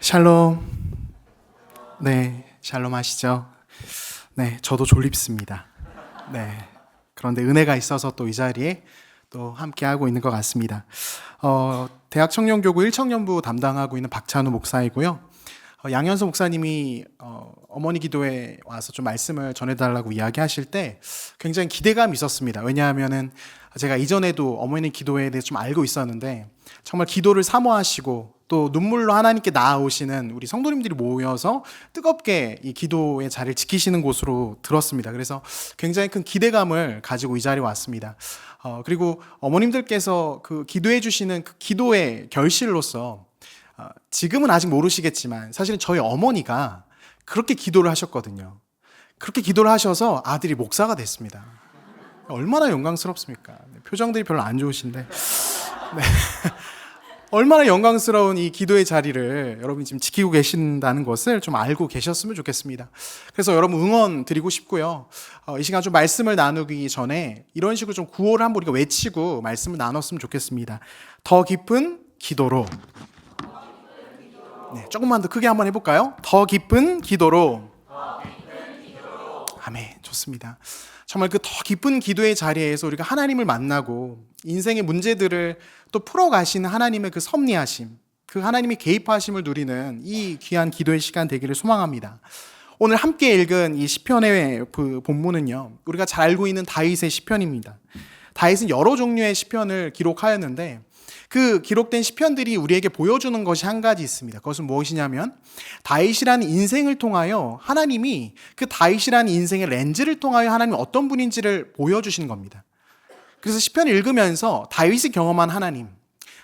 샬롬. 네, 샬롬 하시죠? 네, 저도 졸립습니다. 네. 그런데 은혜가 있어서 또 이 자리에 또 함께 하고 있는 것 같습니다. 어, 대학 청년교구 1청년부 담당하고 있는 박찬우 목사이고요. 어, 양현수 목사님이 어, 어머니 기도에 와서 좀 말씀을 전해달라고 이야기하실 때 굉장히 기대감이 있었습니다. 왜냐하면은 제가 이전에도 어머니 기도에 대해서 좀 알고 있었는데 정말 기도를 사모하시고 또 눈물로 하나님께 나아오시는 우리 성도님들이 모여서 뜨겁게 이 기도의 자리를 지키시는 곳으로 들었습니다. 그래서 굉장히 큰 기대감을 가지고 이 자리에 왔습니다. 어, 그리고 어머님들께서 그 기도해 주시는 그 기도의 결실로서 어, 지금은 아직 모르시겠지만 사실은 저희 어머니가 그렇게 기도를 하셨거든요. 그렇게 기도를 하셔서 아들이 목사가 됐습니다. 얼마나 영광스럽습니까? 네, 표정들이 별로 안 좋으신데. 네. 얼마나 영광스러운 이 기도의 자리를 여러분이 지금 지키고 계신다는 것을 좀 알고 계셨으면 좋겠습니다. 그래서 여러분 응원 드리고 싶고요. 어, 이 시간 좀 말씀을 나누기 전에 이런 식으로 좀 구호를 한번 우리가 외치고 말씀을 나눴으면 좋겠습니다. 더 깊은 기도로. 네, 조금만 더 크게 한번 해볼까요? 더 깊은 기도로. 아멘. 좋습니다. 정말 그 더 깊은 기도의 자리에서 우리가 하나님을 만나고 인생의 문제들을 또 풀어가시는 하나님의 그 섭리하심, 그 하나님의 개입하심을 누리는 이 귀한 기도의 시간 되기를 소망합니다. 오늘 함께 읽은 이 시편의 그 본문은요, 우리가 잘 알고 있는 다윗의 시편입니다. 다윗은 여러 종류의 시편을 기록하였는데 그 기록된 시편들이 우리에게 보여주는 것이 한 가지 있습니다. 그것은 무엇이냐면 다윗이라는 인생을 통하여 하나님이 그 다윗이라는 인생의 렌즈를 통하여 하나님이 어떤 분인지를 보여주시는 겁니다. 그래서 시편을 읽으면서 다윗이 경험한 하나님,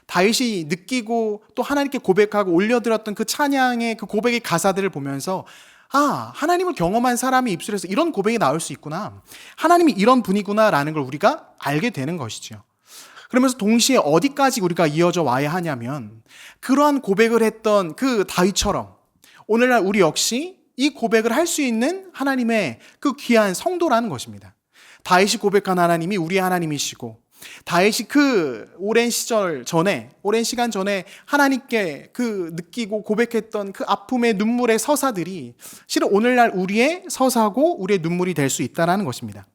다윗이 느끼고 또 하나님께 고백하고 올려드렸던 그 찬양의 그 고백의 가사들을 보면서 아, 하나님을 경험한 사람의 입술에서 이런 고백이 나올 수 있구나. 하나님이 이런 분이구나라는 걸 우리가 알게 되는 것이죠. 그러면서 동시에 어디까지 우리가 이어져 와야 하냐면 그러한 고백을 했던 그 다윗처럼 오늘날 우리 역시 이 고백을 할 수 있는 하나님의 그 귀한 성도라는 것입니다. 다윗이 고백한 하나님이 우리 하나님이시고 다윗이 그 오랜 시절 전에 오랜 시간 전에 하나님께 그 느끼고 고백했던 그 아픔의 눈물의 서사들이 실은 오늘날 우리의 서사고 우리의 눈물이 될 수 있다라는 것입니다.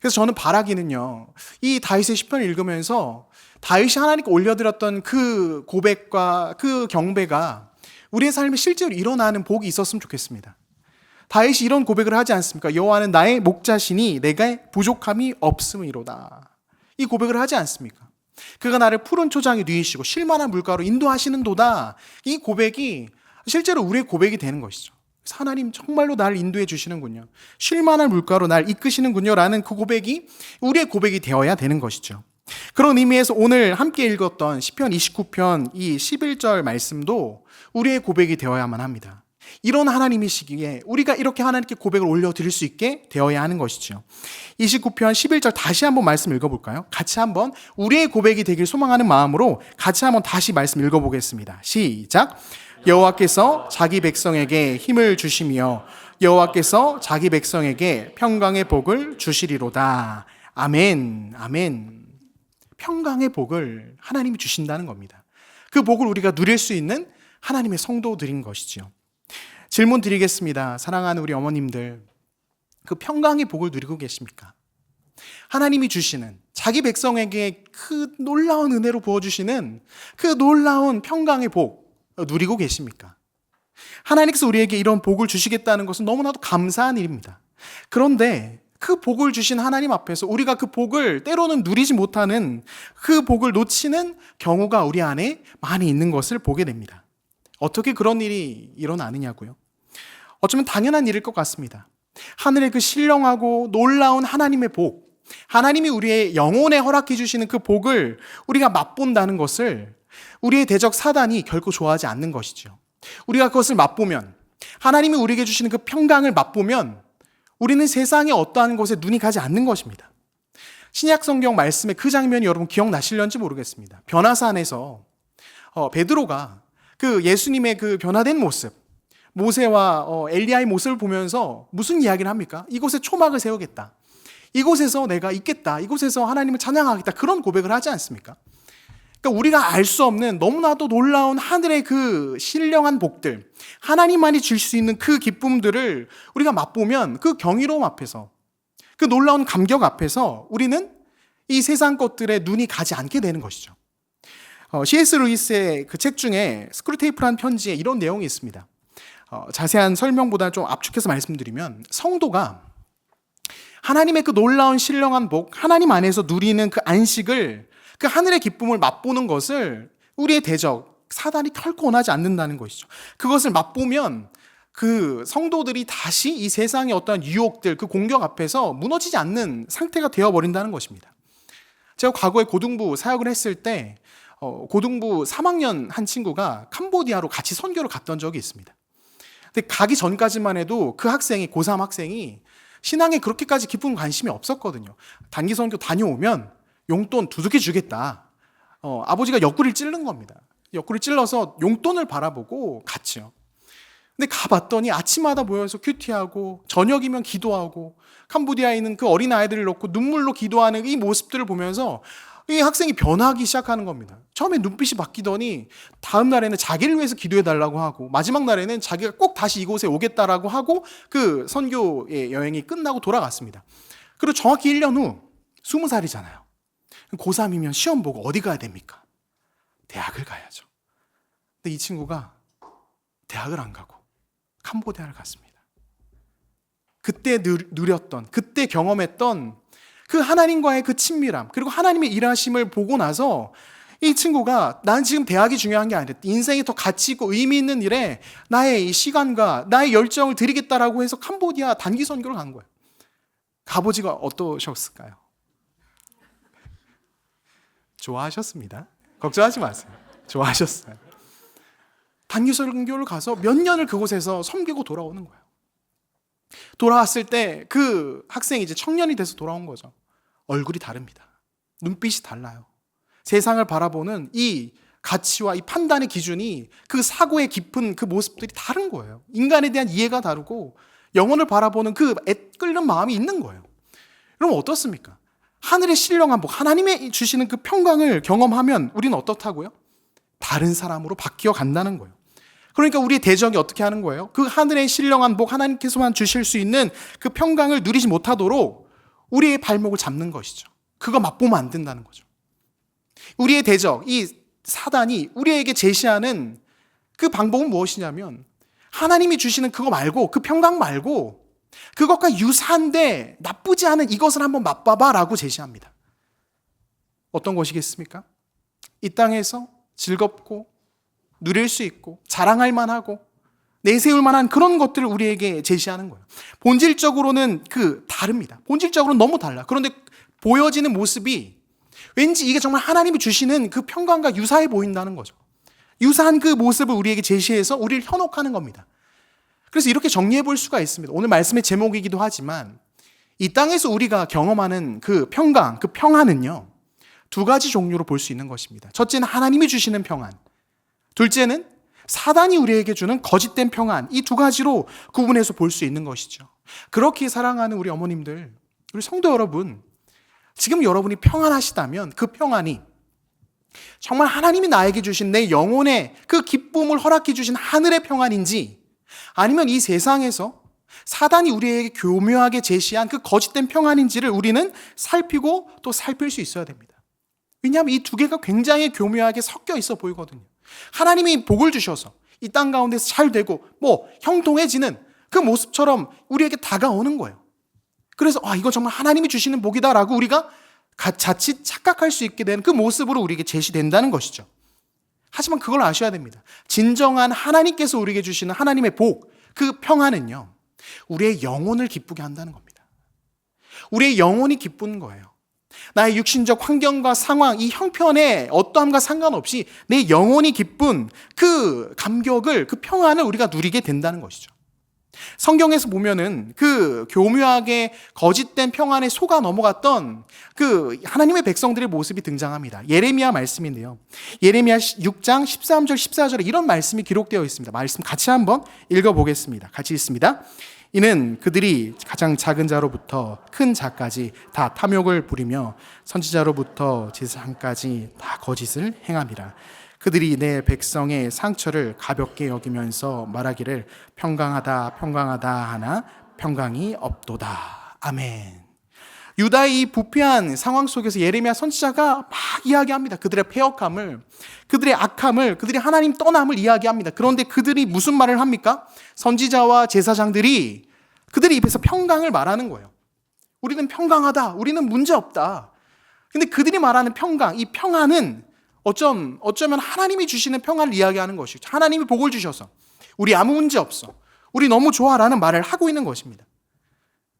그래서 저는 바라기는요. 이 다윗의 시편을 읽으면서 다윗이 하나님께 올려드렸던 그 고백과 그 경배가 우리의 삶에 실제로 일어나는 복이 있었으면 좋겠습니다. 다윗이 이런 고백을 하지 않습니까? 여호와는 나의 목자시니 내가 부족함이 없음이로다. 이 고백을 하지 않습니까? 그가 나를 푸른 초장에 누이시고 실만한 물가로 인도하시는도다. 이 고백이 실제로 우리의 고백이 되는 것이죠. 하나님 정말로 나를 인도해 주시는군요. 쉴만한 물가로 날 이끄시는군요. 라는 그 고백이 우리의 고백이 되어야 되는 것이죠. 그런 의미에서 오늘 함께 읽었던 10편 29편 이 11절 말씀도 우리의 고백이 되어야만 합니다. 이런 하나님이시기에 우리가 이렇게 하나님께 고백을 올려드릴 수 있게 되어야 하는 것이죠. 29편 11절 다시 한번 말씀 읽어볼까요? 같이 한번 우리의 고백이 되길 소망하는 마음으로 같이 한번 다시 말씀 읽어보겠습니다. 시작. 여호와께서 자기 백성에게 힘을 주시며 여호와께서 자기 백성에게 평강의 복을 주시리로다. 아멘. 아멘. 평강의 복을 하나님이 주신다는 겁니다. 그 복을 우리가 누릴 수 있는 하나님의 성도들인 것이죠. 질문 드리겠습니다. 사랑하는 우리 어머님들. 그 평강의 복을 누리고 계십니까? 하나님이 주시는 자기 백성에게 그 놀라운 은혜로 부어주시는 그 놀라운 평강의 복, 누리고 계십니까? 하나님께서 우리에게 이런 복을 주시겠다는 것은 너무나도 감사한 일입니다. 그런데 그 복을 주신 하나님 앞에서 우리가 그 복을 때로는 누리지 못하는 그 복을 놓치는 경우가 우리 안에 많이 있는 것을 보게 됩니다. 어떻게 그런 일이 일어나느냐고요? 어쩌면 당연한 일일 것 같습니다. 하늘의 그 신령하고 놀라운 하나님의 복, 하나님이 우리의 영혼에 허락해 주시는 그 복을 우리가 맛본다는 것을 우리의 대적 사단이 결코 좋아하지 않는 것이죠. 우리가 그것을 맛보면 하나님이 우리에게 주시는 그 평강을 맛보면 우리는 세상에 어떠한 곳에 눈이 가지 않는 것입니다. 신약 성경 말씀의 그 장면이 여러분 기억나실런지 모르겠습니다. 변화산에서 어, 베드로가 그 예수님의 그 변화된 모습, 모세와 어, 엘리야의 모습을 보면서 무슨 이야기를 합니까? 이곳에 초막을 세우겠다. 이곳에서 내가 있겠다. 이곳에서 하나님을 찬양하겠다. 그런 고백을 하지 않습니까? 그러니까 우리가 알 수 없는 너무나도 놀라운 하늘의 그 신령한 복들, 하나님만이 줄 수 있는 그 기쁨들을 우리가 맛보면 그 경이로움 앞에서, 그 놀라운 감격 앞에서 우리는 이 세상 것들에 눈이 가지 않게 되는 것이죠. 어, C.S. 루이스의 그 책 중에 스크루테이프란 편지에 이런 내용이 있습니다. 어, 자세한 설명보다 좀 압축해서 말씀드리면 성도가 하나님의 그 놀라운 신령한 복, 하나님 안에서 누리는 그 안식을 그 하늘의 기쁨을 맛보는 것을 우리의 대적, 사단이 결코 원하지 않는다는 것이죠. 그것을 맛보면 그 성도들이 다시 이 세상의 어떠한 유혹들, 그 공격 앞에서 무너지지 않는 상태가 되어버린다는 것입니다. 제가 과거에 고등부 사역을 했을 때, 어, 고등부 3학년 한 친구가 캄보디아로 같이 선교를 갔던 적이 있습니다. 근데 가기 전까지만 해도 그 학생이, 고3 학생이 신앙에 그렇게까지 깊은 관심이 없었거든요. 단기 선교 다녀오면 용돈 두둑이 주겠다. 어, 아버지가 옆구리를 찌른 겁니다. 옆구리 찔러서 용돈을 바라보고 갔죠. 근데 가봤더니 아침마다 모여서 큐티하고 저녁이면 기도하고 캄보디아에 있는 그 어린 아이들을 놓고 눈물로 기도하는 이 모습들을 보면서 이 학생이 변하기 시작하는 겁니다. 처음에 눈빛이 바뀌더니 다음 날에는 자기를 위해서 기도해 달라고 하고 마지막 날에는 자기가 꼭 다시 이곳에 오겠다라고 하고 그 선교의 여행이 끝나고 돌아갔습니다. 그리고 정확히 1년 후 20살이잖아요. 고3이면 시험 보고 어디 가야 됩니까? 대학을 가야죠. 근데 이 친구가 대학을 안 가고 캄보디아를 갔습니다. 그때 누렸던, 그때 경험했던 그 하나님과의 그 친밀함, 그리고 하나님의 일하심을 보고 나서 이 친구가 난 지금 대학이 중요한 게 아니라 인생이 더 가치 있고 의미 있는 일에 나의 이 시간과 나의 열정을 드리겠다라고 해서 캄보디아 단기 선교를 간 거예요. 아버지가 어떠셨을까요? 좋아하셨습니다. 걱정하지 마세요. 좋아하셨어요. 단기 선교를 가서 몇 년을 그곳에서 섬기고 돌아오는 거예요. 돌아왔을 때 그 학생이 이제 청년이 돼서 돌아온 거죠. 얼굴이 다릅니다. 눈빛이 달라요. 세상을 바라보는 이 가치와 이 판단의 기준이 그 사고의 깊은 그 모습들이 다른 거예요. 인간에 대한 이해가 다르고 영혼을 바라보는 그 애끓는 마음이 있는 거예요. 여러분 어떻습니까? 하늘의 신령한 복, 하나님의 주시는 그 평강을 경험하면 우리는 어떻다고요? 다른 사람으로 바뀌어 간다는 거예요. 그러니까 우리의 대적이 어떻게 하는 거예요? 그 하늘의 신령한 복, 하나님께서만 주실 수 있는 그 평강을 누리지 못하도록 우리의 발목을 잡는 것이죠. 그거 맛보면 안 된다는 거죠. 우리의 대적, 이 사단이 우리에게 제시하는 그 방법은 무엇이냐면 하나님이 주시는 그거 말고 그 평강 말고 그것과 유사한데 나쁘지 않은 이것을 한번 맛봐봐 라고 제시합니다. 어떤 것이겠습니까? 이 땅에서 즐겁고 누릴 수 있고 자랑할 만하고 내세울 만한 그런 것들을 우리에게 제시하는 거예요. 본질적으로는 그 다릅니다. 본질적으로는 너무 달라. 그런데 보여지는 모습이 왠지 이게 정말 하나님이 주시는 그 평강과 유사해 보인다는 거죠. 유사한 그 모습을 우리에게 제시해서 우리를 현혹하는 겁니다. 그래서 이렇게 정리해 볼 수가 있습니다. 오늘 말씀의 제목이기도 하지만 이 땅에서 우리가 경험하는 그 평강, 그 평안은요, 두 가지 종류로 볼 수 있는 것입니다. 첫째는 하나님이 주시는 평안. 둘째는 사단이 우리에게 주는 거짓된 평안. 이 두 가지로 구분해서 볼 수 있는 것이죠. 그렇게 사랑하는 우리 어머님들, 우리 성도 여러분, 지금 여러분이 평안하시다면 그 평안이 정말 하나님이 나에게 주신 내 영혼의 그 기쁨을 허락해 주신 하늘의 평안인지 아니면 이 세상에서 사단이 우리에게 교묘하게 제시한 그 거짓된 평안인지를 우리는 살피고 또 살필 수 있어야 됩니다. 왜냐하면 이 두 개가 굉장히 교묘하게 섞여 있어 보이거든요. 하나님이 복을 주셔서 이 땅 가운데서 잘 되고 뭐 형통해지는 그 모습처럼 우리에게 다가오는 거예요. 그래서 아 이거 정말 하나님이 주시는 복이다라고 우리가 자칫 착각할 수 있게 되는 그 모습으로 우리에게 제시된다는 것이죠. 하지만 그걸 아셔야 됩니다. 진정한 하나님께서 우리에게 주시는 하나님의 복, 그 평안은요, 우리의 영혼을 기쁘게 한다는 겁니다. 우리의 영혼이 기쁜 거예요. 나의 육신적 환경과 상황, 이 형편에 어떠함과 상관없이 내 영혼이 기쁜 그 감격을, 그 평안을 우리가 누리게 된다는 것이죠. 성경에서 보면은 그 교묘하게 거짓된 평안에 속아 넘어갔던 그 하나님의 백성들의 모습이 등장합니다. 예레미야 말씀인데요. 예레미야 6장 13절 14절에 이런 말씀이 기록되어 있습니다. 말씀 같이 한번 읽어 보겠습니다. 같이 읽습니다. 이는 그들이 가장 작은 자로부터 큰 자까지 다 탐욕을 부리며 선지자로부터 제사장까지 다 거짓을 행함이라. 그들이 내 백성의 상처를 가볍게 여기면서 말하기를 평강하다 평강하다 하나 평강이 없도다. 아멘. 유다의 이 부패한 상황 속에서 예레미야 선지자가 막 이야기합니다. 그들의 폐역함을, 그들의 악함을, 그들이 하나님 떠남을 이야기합니다. 그런데 그들이 무슨 말을 합니까? 선지자와 제사장들이 그들의 입에서 평강을 말하는 거예요. 우리는 평강하다. 우리는 문제 없다. 근데 그들이 말하는 평강, 이 평안은 어쩜, 어쩌면 하나님이 주시는 평안을 이야기하는 것이죠. 하나님이 복을 주셔서 우리 아무 문제 없어. 우리 너무 좋아라는 말을 하고 있는 것입니다.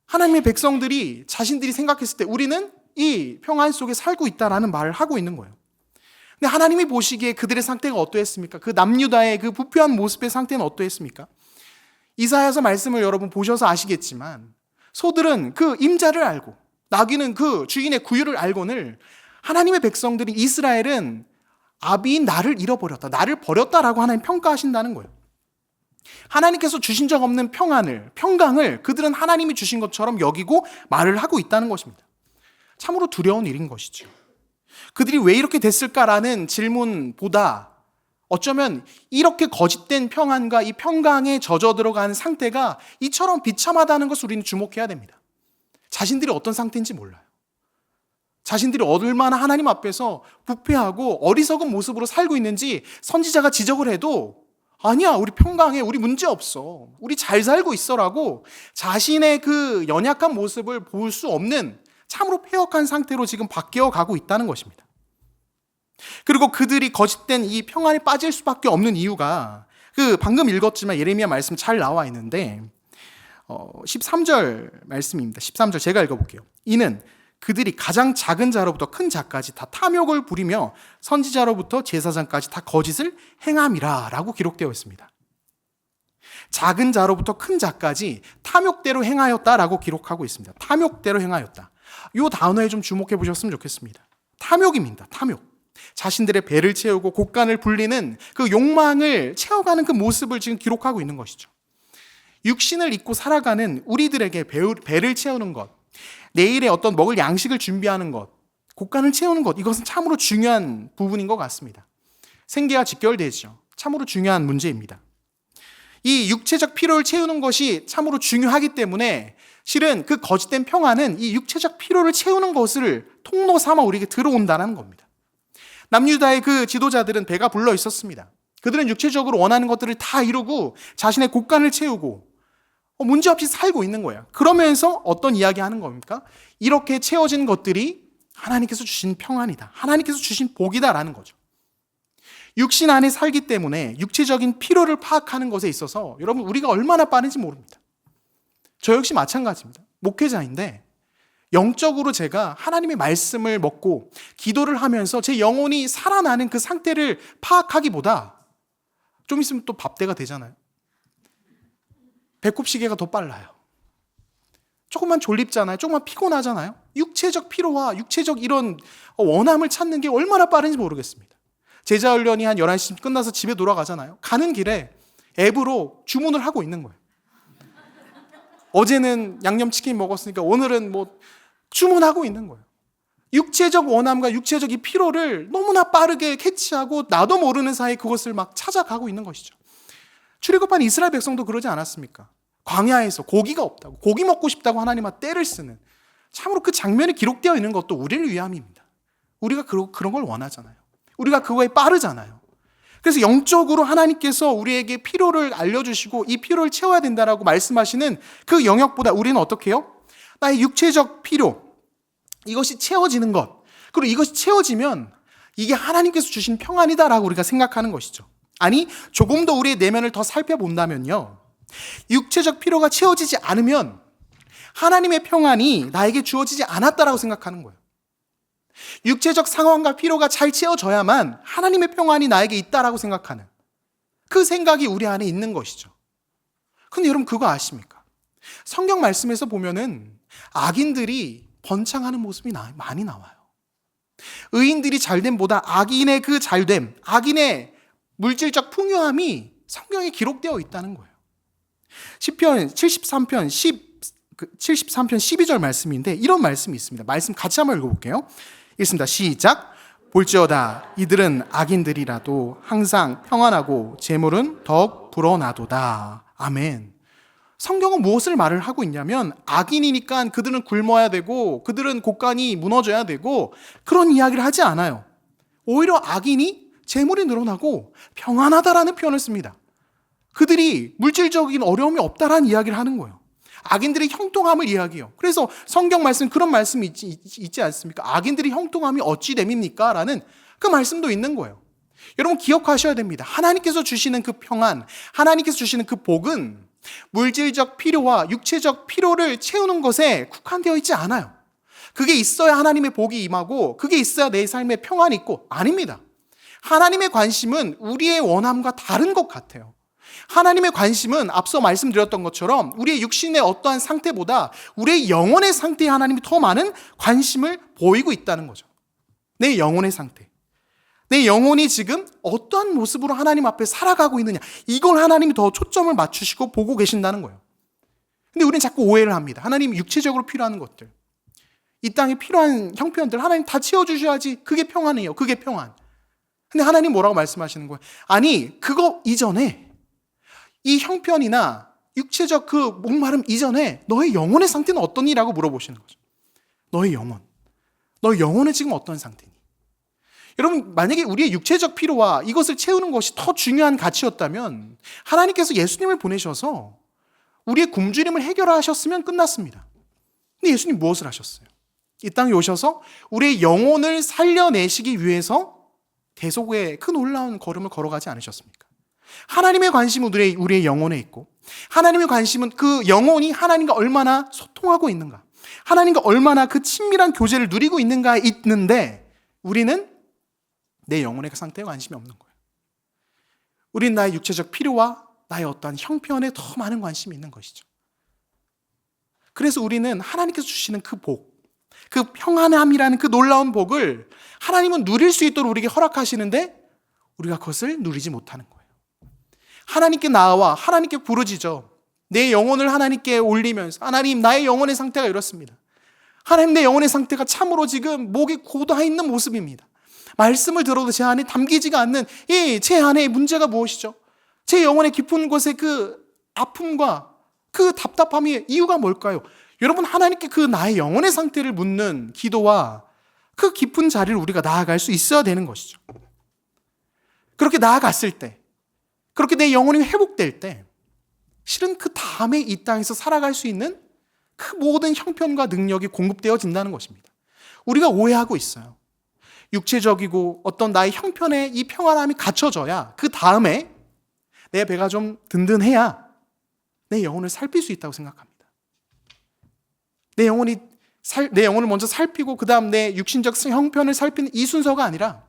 하나님의 백성들이 자신들이 생각했을 때 우리는 이 평안 속에 살고 있다라는 말을 하고 있는 거예요. 근데 하나님이 보시기에 그들의 상태가 어떠했습니까? 그 남유다의 그 부패한 모습의 상태는 어떠했습니까? 이사야서 말씀을 여러분 보셔서 아시겠지만 소들은 그 임자를 알고 나귀는 그 주인의 구유를 알고는 하나님의 백성들이 이스라엘은 아비인 나를 잃어버렸다. 나를 버렸다라고 하나님 평가하신다는 거예요. 하나님께서 주신 적 없는 평안을, 평강을 그들은 하나님이 주신 것처럼 여기고 말을 하고 있다는 것입니다. 참으로 두려운 일인 것이죠. 그들이 왜 이렇게 됐을까라는 질문보다 어쩌면 이렇게 거짓된 평안과 이 평강에 젖어 들어간 상태가 이처럼 비참하다는 것을 우리는 주목해야 됩니다. 자신들이 어떤 상태인지 몰라요. 자신들이 얼마나 하나님 앞에서 부패하고 어리석은 모습으로 살고 있는지 선지자가 지적을 해도 아니야, 우리 평강해. 우리 문제 없어. 우리 잘 살고 있어라고 자신의 그 연약한 모습을 볼 수 없는 참으로 폐역한 상태로 지금 바뀌어 가고 있다는 것입니다. 그리고 그들이 거짓된 이 평안에 빠질 수밖에 없는 이유가 그 방금 읽었지만 예레미야 말씀 잘 나와 있는데 어, 13절 말씀입니다. 13절 제가 읽어볼게요. 이는 그들이 가장 작은 자로부터 큰 자까지 다 탐욕을 부리며 선지자로부터 제사장까지 다 거짓을 행함이라 라고 기록되어 있습니다. 작은 자로부터 큰 자까지 탐욕대로 행하였다라고 기록하고 있습니다. 탐욕대로 행하였다. 이 단어에 좀 주목해 보셨으면 좋겠습니다. 탐욕입니다. 탐욕. 자신들의 배를 채우고 곡간을 불리는 그 욕망을 채워가는 그 모습을 지금 기록하고 있는 것이죠. 육신을 입고 살아가는 우리들에게 배를 채우는 것, 내일에 어떤 먹을 양식을 준비하는 것, 곡간을 채우는 것, 이것은 참으로 중요한 부분인 것 같습니다. 생계와 직결되죠. 참으로 중요한 문제입니다. 이 육체적 필요를 채우는 것이 참으로 중요하기 때문에 실은 그 거짓된 평안은 이 육체적 필요를 채우는 것을 통로 삼아 우리에게 들어온다는 겁니다. 남유다의 그 지도자들은 배가 불러 있었습니다. 그들은 육체적으로 원하는 것들을 다 이루고 자신의 곡간을 채우고 어, 문제 없이 살고 있는 거예요. 그러면서 어떤 이야기 하는 겁니까? 이렇게 채워진 것들이 하나님께서 주신 평안이다. 하나님께서 주신 복이다라는 거죠. 육신 안에 살기 때문에 육체적인 필요를 파악하는 것에 있어서 여러분 우리가 얼마나 빠른지 모릅니다. 저 역시 마찬가지입니다. 목회자인데 영적으로 제가 하나님의 말씀을 먹고 기도를 하면서 제 영혼이 살아나는 그 상태를 파악하기보다 좀 있으면 또 밥대가 되잖아요. 배꼽 시계가 더 빨라요. 조금만 졸립잖아요. 조금만 피곤하잖아요. 육체적 피로와 육체적 이런 원함을 찾는 게 얼마나 빠른지 모르겠습니다. 제자 훈련이 한 11시 끝나서 집에 돌아가잖아요. 가는 길에 앱으로 주문을 하고 있는 거예요. 어제는 양념치킨 먹었으니까 오늘은 뭐 주문하고 있는 거예요. 육체적 원함과 육체적 이 피로를 너무나 빠르게 캐치하고 나도 모르는 사이 그것을 막 찾아가고 있는 것이죠. 출애굽한 이스라엘 백성도 그러지 않았습니까? 광야에서 고기가 없다고 고기 먹고 싶다고 하나님과 때를 쓰는 참으로 그 장면이 기록되어 있는 것도 우리를 위함입니다. 우리가 그런 걸 원하잖아요. 우리가 그거에 빠르잖아요. 그래서 영적으로 하나님께서 우리에게 필요를 알려주시고 이 필요를 채워야 된다라고 말씀하시는 그 영역보다 우리는 어떻게 해요? 나의 육체적 필요, 이것이 채워지는 것. 그리고 이것이 채워지면 이게 하나님께서 주신 평안이다라고 우리가 생각하는 것이죠. 아니, 조금 더 우리의 내면을 더 살펴본다면요. 육체적 필요가 채워지지 않으면 하나님의 평안이 나에게 주어지지 않았다라고 생각하는 거예요. 육체적 상황과 필요가 잘 채워져야만 하나님의 평안이 나에게 있다라고 생각하는 그 생각이 우리 안에 있는 것이죠. 근데 여러분 그거 아십니까? 성경 말씀에서 보면은 악인들이 번창하는 모습이 많이 나와요. 의인들이 잘됨보다 악인의 그 잘됨, 악인의 물질적 풍요함이 성경에 기록되어 있다는 거예요. 시편 73편 10그 73편 12절 말씀인데 이런 말씀이 있습니다. 말씀 같이 한번 읽어 볼게요. 읽습니다. 시작. 볼지어다 이들은 악인들이라도 항상 평안하고 재물은 더욱 불어나도다. 아멘. 성경은 무엇을 말을 하고 있냐면 악인이니까 그들은 굶어야 되고 그들은 곳간이 무너져야 되고 그런 이야기를 하지 않아요. 오히려 악인이 재물이 늘어나고 평안하다라는 표현을 씁니다. 그들이 물질적인 어려움이 없다라는 이야기를 하는 거예요. 악인들의 형통함을 이야기해요. 그래서 성경 말씀 그런 말씀이 있지, 있지 않습니까? 악인들의 형통함이 어찌 됨입니까? 라는 그 말씀도 있는 거예요. 여러분 기억하셔야 됩니다. 하나님께서 주시는 그 평안, 하나님께서 주시는 그 복은 물질적 필요와 육체적 필요를 채우는 것에 국한되어 있지 않아요. 그게 있어야 하나님의 복이 임하고 그게 있어야 내 삶에 평안이 있고 아닙니다. 하나님의 관심은 우리의 원함과 다른 것 같아요. 하나님의 관심은 앞서 말씀드렸던 것처럼 우리의 육신의 어떠한 상태보다 우리의 영혼의 상태에 하나님이 더 많은 관심을 보이고 있다는 거죠. 내 영혼의 상태. 내 영혼이 지금 어떠한 모습으로 하나님 앞에 살아가고 있느냐. 이걸 하나님이 더 초점을 맞추시고 보고 계신다는 거예요. 근데 우리는 자꾸 오해를 합니다. 하나님 육체적으로 필요한 것들. 이 땅에 필요한 형편들 하나님 다 채워주셔야지 그게 평안이에요. 그게 평안. 근데 하나님 뭐라고 말씀하시는 거예요? 아니, 그거 이전에 이 형편이나 육체적 그 목마름 이전에 너의 영혼의 상태는 어떠니라고 물어보시는 거죠. 너의 영혼. 너의 영혼은 지금 어떤 상태니? 여러분, 만약에 우리의 육체적 필요와 이것을 채우는 것이 더 중요한 가치였다면 하나님께서 예수님을 보내셔서 우리의 굶주림을 해결하셨으면 끝났습니다. 근데 예수님 무엇을 하셨어요? 이 땅에 오셔서 우리의 영혼을 살려내시기 위해서 대속의 그 놀라운 걸음을 걸어가지 않으셨습니까? 하나님의 관심은 우리의, 우리의 영혼에 있고, 하나님의 관심은 그 영혼이 하나님과 얼마나 소통하고 있는가, 하나님과 얼마나 그 친밀한 교제를 누리고 있는가에 있는데, 우리는 내 영혼의 그 상태에 관심이 없는 거예요. 우리는 나의 육체적 필요와 나의 어떠한 형편에 더 많은 관심이 있는 것이죠. 그래서 우리는 하나님께서 주시는 그 복, 그 평안함이라는 그 놀라운 복을 하나님은 누릴 수 있도록 우리에게 허락하시는데 우리가 그것을 누리지 못하는 거예요. 하나님께 나와 하나님께 부르짖어 내 영혼을 하나님께 올리면서 하나님 나의 영혼의 상태가 이렇습니다. 하나님 내 영혼의 상태가 참으로 지금 목이 고다 있는 모습입니다. 말씀을 들어도 제 안에 담기지가 않는 이 제 안에 문제가 무엇이죠? 제 영혼의 깊은 곳에 그 아픔과 그 답답함의 이유가 뭘까요? 여러분 하나님께 그 나의 영혼의 상태를 묻는 기도와 그 깊은 자리를 우리가 나아갈 수 있어야 되는 것이죠. 그렇게 나아갔을 때 그렇게 내 영혼이 회복될 때 실은 그 다음에 이 땅에서 살아갈 수 있는 그 모든 형편과 능력이 공급되어진다는 것입니다. 우리가 오해하고 있어요. 육체적이고 어떤 나의 형편에 이 평안함이 갖춰져야 그 다음에 내 배가 좀 든든해야 내 영혼을 살필 수 있다고 생각합니다. 내 영혼이 살, 내 영혼을 먼저 살피고 그 다음 내 육신적 형편을 살피는 이 순서가 아니라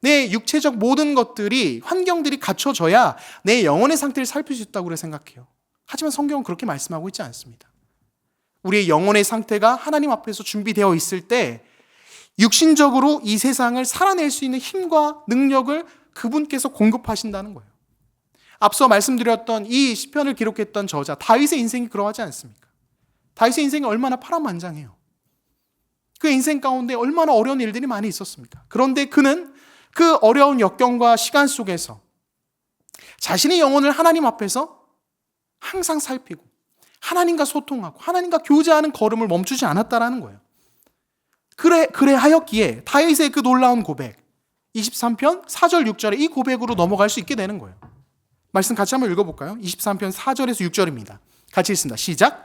내 육체적 모든 것들이 환경들이 갖춰져야 내 영혼의 상태를 살필 수 있다고 생각해요. 하지만 성경은 그렇게 말씀하고 있지 않습니다. 우리의 영혼의 상태가 하나님 앞에서 준비되어 있을 때 육신적으로 이 세상을 살아낼 수 있는 힘과 능력을 그분께서 공급하신다는 거예요. 앞서 말씀드렸던 이 시편을 기록했던 저자 다윗의 인생이 그러하지 않습니까? 다윗의 인생이 얼마나 파란만장해요. 그 인생 가운데 얼마나 어려운 일들이 많이 있었습니까? 그런데 그는 그 어려운 역경과 시간 속에서 자신의 영혼을 하나님 앞에서 항상 살피고 하나님과 소통하고 하나님과 교제하는 걸음을 멈추지 않았다라는 거예요. 그래 그래 하였기에 다윗의 그 놀라운 고백 23편 4절 6절에 이 고백으로 넘어갈 수 있게 되는 거예요. 말씀 같이 한번 읽어볼까요? 23편 4절에서 6절입니다. 같이 읽습니다. 시작.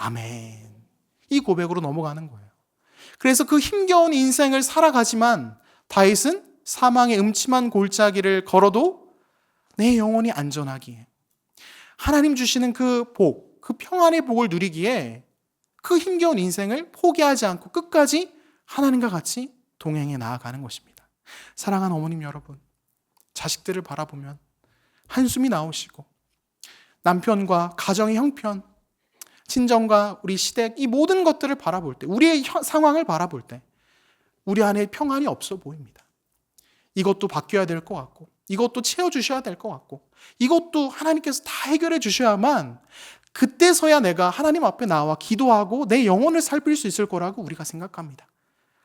아멘. 이 고백으로 넘어가는 거예요. 그래서 그 힘겨운 인생을 살아가지만 다윗은 사망의 음침한 골짜기를 걸어도 내 영혼이 안전하기에 하나님 주시는 그 복, 그 평안의 복을 누리기에 그 힘겨운 인생을 포기하지 않고 끝까지 하나님과 같이 동행해 나아가는 것입니다. 사랑하는 어머님 여러분, 자식들을 바라보면 한숨이 나오시고 남편과 가정의 형편, 친정과 우리 시댁 이 모든 것들을 바라볼 때 우리의 현- 상황을 바라볼 때 우리 안에 평안이 없어 보입니다. 이것도 바뀌어야 될 것 같고 이것도 채워 주셔야 될 것 같고 이것도 하나님께서 다 해결해 주셔야만 그때서야 내가 하나님 앞에 나와 기도하고 내 영혼을 살필 수 있을 거라고 우리가 생각합니다.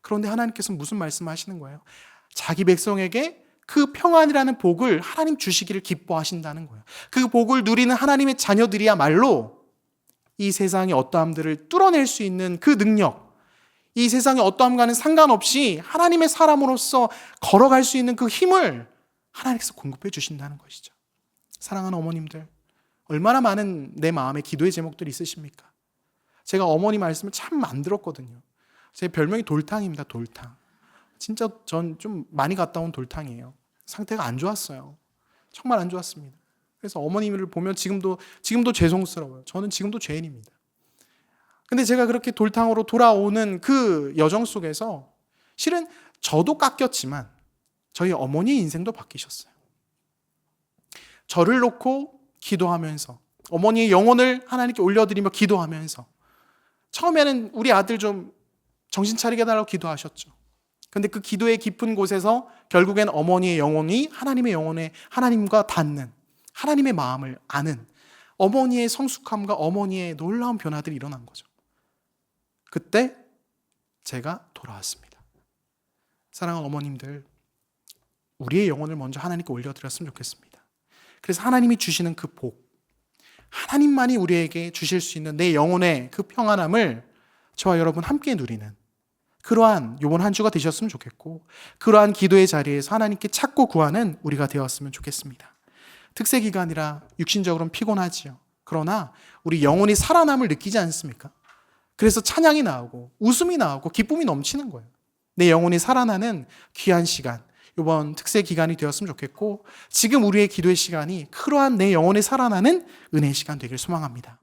그런데 하나님께서 무슨 말씀하시는 거예요? 자기 백성에게 그 평안이라는 복을 하나님 주시기를 기뻐하신다는 거예요. 그 복을 누리는 하나님의 자녀들이야말로 이 세상의 어떠함들을 뚫어낼 수 있는 그 능력, 이 세상의 어떠함과는 상관없이 하나님의 사람으로서 걸어갈 수 있는 그 힘을 하나님께서 공급해 주신다는 것이죠. 사랑하는 어머님들, 얼마나 많은 내 마음에 기도의 제목들이 있으십니까? 제가 어머니 말씀을 참안 들었거든요. 제 별명이 돌탕입니다, 돌탕. 진짜 전 좀 많이 갔다 온 돌탕이에요. 상태가 안 좋았어요. 정말 안 좋았습니다. 그래서 어머님을 보면 지금도 지금도 죄송스러워요. 저는 지금도 죄인입니다. 근데 제가 그렇게 돌탕으로 돌아오는 그 여정 속에서 실은 저도 깎였지만 저희 어머니의 인생도 바뀌셨어요. 저를 놓고 기도하면서 어머니의 영혼을 하나님께 올려드리며 기도하면서 처음에는 우리 아들 좀 정신 차리게 해달라고 기도하셨죠. 근데 그 기도의 깊은 곳에서 결국엔 어머니의 영혼이 하나님의 영혼에 하나님과 닿는 하나님의 마음을 아는 어머니의 성숙함과 어머니의 놀라운 변화들이 일어난 거죠. 그때 제가 돌아왔습니다. 사랑하는 어머님들, 우리의 영혼을 먼저 하나님께 올려드렸으면 좋겠습니다. 그래서 하나님이 주시는 그 복, 하나님만이 우리에게 주실 수 있는 내 영혼의 그 평안함을 저와 여러분 함께 누리는 그러한 요번 한 주가 되셨으면 좋겠고 그러한 기도의 자리에서 하나님께 찾고 구하는 우리가 되었으면 좋겠습니다. 특세 기간이라 육신적으로는 피곤하지요. 그러나 우리 영혼이 살아남을 느끼지 않습니까? 그래서 찬양이 나오고 웃음이 나오고 기쁨이 넘치는 거예요. 내 영혼이 살아나는 귀한 시간. 이번 특세 기간이 되었으면 좋겠고 지금 우리의 기도의 시간이 그러한 내 영혼이 살아나는 은혜의 시간 되길 소망합니다.